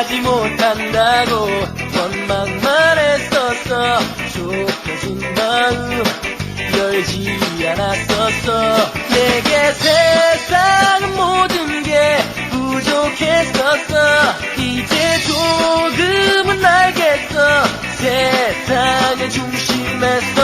하지 못한다고 전망만 했었어. 좁혀진 마음 열지 않았었어. 내게 세상 모든 게 부족했었어. 이제 조금은 알겠어. 세상의 중심에서